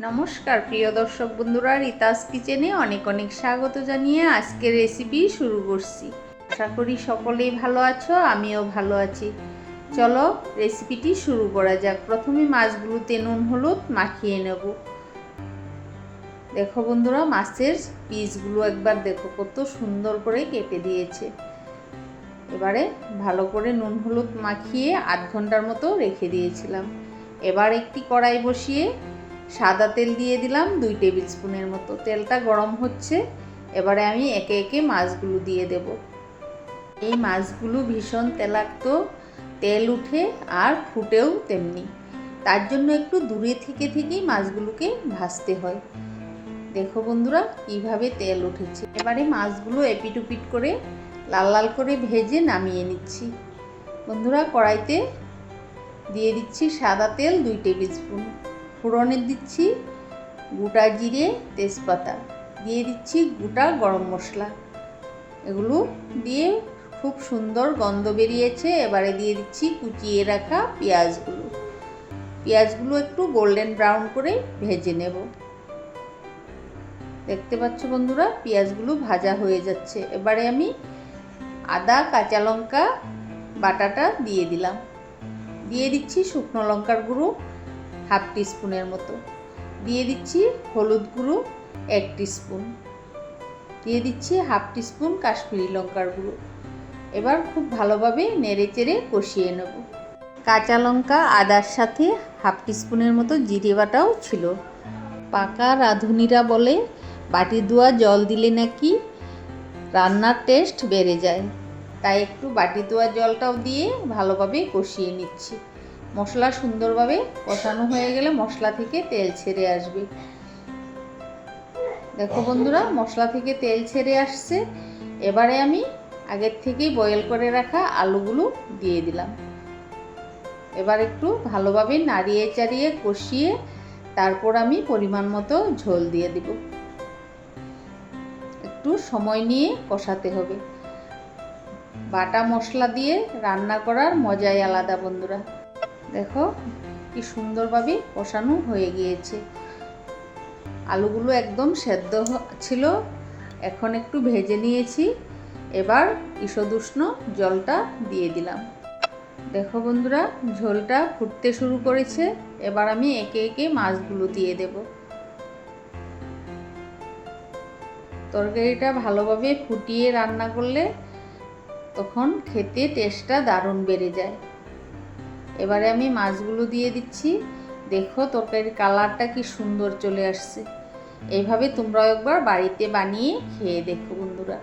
নমস্কার, প্রিয় দর্শক বন্ধুরা, রিতাস কিচেনে অনেক অনেক স্বাগত জানিয়ে আজকের রেসিপি শুরু করছি। আশা করি সকলেই ভালো আছো, আমিও ভালো আছি। চলো রেসিপিটি শুরু করা যাক। প্রথমে মাছগুলোতে নুন হলুদ মাখিয়ে নেব। দেখো বন্ধুরা, মাছের পিসগুলো একবার দেখো, কত সুন্দর করে কেটে দিয়েছে। এবারে ভালো করে নুন হলুদ মাখিয়ে আধ ঘণ্টার মতো রেখে দিয়েছিলাম। এবার একটি কড়াই বসিয়ে সাদা তেল দিয়ে দিলাম, দুই টেবিল স্পুনের মতো। তেলটা গরম হচ্ছে, এবারে আমি একে একে মাছগুলো দিয়ে দেব। এই মাছগুলো ভীষণ তেলাক্ত, তেল উঠে আর ফুটেও তেমনি। তার জন্য একটু দূরে থেকে থেকেই মাছগুলোকে ভাজতে হয়। দেখো বন্ধুরা, কীভাবে তেল উঠেছে। এবারে মাছগুলো এপিটুপিট করে লাল লাল করে ভেজে নামিয়ে নিচ্ছি। বন্ধুরা, কড়াইতে দিয়ে দিচ্ছি সাদা তেল, দুই টেবিল স্পুন। ফোড়নে দিচ্ছি গোটা জিরে তেজপাতা। দিয়ে দিচ্ছি গোটা গরম মশলা। এগুলো দিয়ে খুব সুন্দর গন্ধ বেরিয়েছে। এবারে দিয়ে দিচ্ছি কুচিয়ে রাখা পেঁয়াজগুলো। পেঁয়াজগুলো একটু গোল্ডেন ব্রাউন করে ভেজে নেব। দেখতে পাচ্ছ বন্ধুরা, পেঁয়াজগুলো ভাজা হয়ে যাচ্ছে। এবারে আমি আদা, কাঁচা লঙ্কা, বাটাটা দিয়ে দিলাম। দিয়ে দিচ্ছি শুকনো লঙ্কার গুঁড়ো। হাফ টিস্পুনের মতো। দিয়ে দিচ্ছি হলুদ গুঁড়ো, এক টিস্পুন। দিয়ে দিচ্ছি হাফ টিস্পুন কাশ্মীরি লঙ্কার গুঁড়ো। এবার খুব ভালোভাবে নেড়ে চেড়ে কষিয়ে নেব। কাঁচা লঙ্কা আদার সাথে হাফ টিস্পুনের মতো জিরে বাটাও ছিল। পাকা রাঁধুনিরা বলে, বাটি ধোয়া জল দিলে নাকি রান্নার টেস্ট বেড়ে যায়। তাই একটু বাটি ধোয়া জলটাও দিয়ে ভালোভাবে কষিয়ে নিচ্ছি। মশলা সুন্দরভাবে কষানো হয়ে গেলে মশলা থেকে তেল ছেড়ে আসবে। দেখো বন্ধুরা, মশলা থেকে তেল ছেড়ে আসছে। এবারে আমি আগের থেকেই বয়েল করে রাখা আলুগুলো দিয়ে দিলাম। এবার একটু ভালোভাবে নাড়িয়ে চাড়িয়ে কষিয়ে তারপর আমি পরিমাণ মতো ঝোল দিয়ে দিব। একটু সময় নিয়ে কষাতে হবে। বাটা মশলা দিয়ে রান্না করার মজাই আলাদা বন্ধুরা। দেখো, কি সুন্দরভাবে কষানো হয়ে গিয়েছে। আলুগুলো একদম সেদ্ধ ছিল, এখন একটু ভেজে নিয়েছি। এবার ঈষদুষ্ণ জলটা দিয়ে দিলাম। দেখো বন্ধুরা, ঝোলটা ফুটতে শুরু করেছে। এবার আমি একে একে মাছগুলো দিয়ে দেব। তরকারিটা ভালোভাবে ফুটিয়ে রান্না করলে তখন খেতে টেস্টটা দারুণ বেড়ে যায়। এবারে আমি মাছগুলো দিয়ে দিচ্ছি। দেখো তরকারির কালারটা কি সুন্দর চলে আসছে। এইভাবে তোমরাও একবার বাড়িতে বানিয়ে খেয়ে দেখো বন্ধুরা।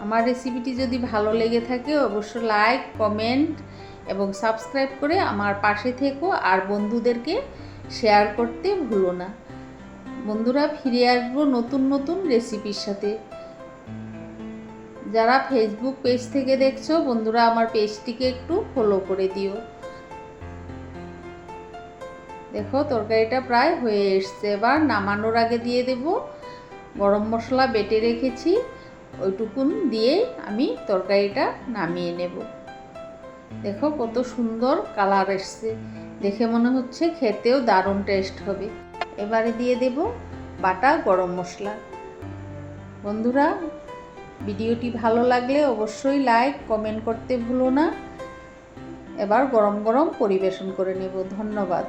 আমার রেসিপিটি যদি ভালো লেগে থাকে অবশ্য লাইক, কমেন্ট এবং সাবস্ক্রাইব করে আমার পাশে থেকো আর বন্ধুদেরকে শেয়ার করতে ভুলো না। বন্ধুরা ফিরে আসব নতুন নতুন রেসিপির সাথে। যারা ফেসবুক পেজ থেকে দেখছ, বন্ধুরা আমার পেজটিকে একটু ফলো করে দিও। দেখো, তরকারিটা প্রায় হয়ে এসছে। এবার নামানোর আগে দিয়ে দেব গরম মশলা, বেটে রেখেছি। ওইটুকুন দিয়ে আমি তরকারিটা নামিয়ে নেব। দেখো, কত সুন্দর কালার এসছে। দেখে মনে হচ্ছে খেতেও দারুণ টেস্ট হবে। এবারে দিয়ে দেব বাটা গরম মশলা। বন্ধুরা ভিডিওটি ভালো লাগলে অবশ্যই লাইক, কমেন্ট করতে ভুলো না। এবার গরম গরম পরিবেশন করে নেব। ধন্যবাদ।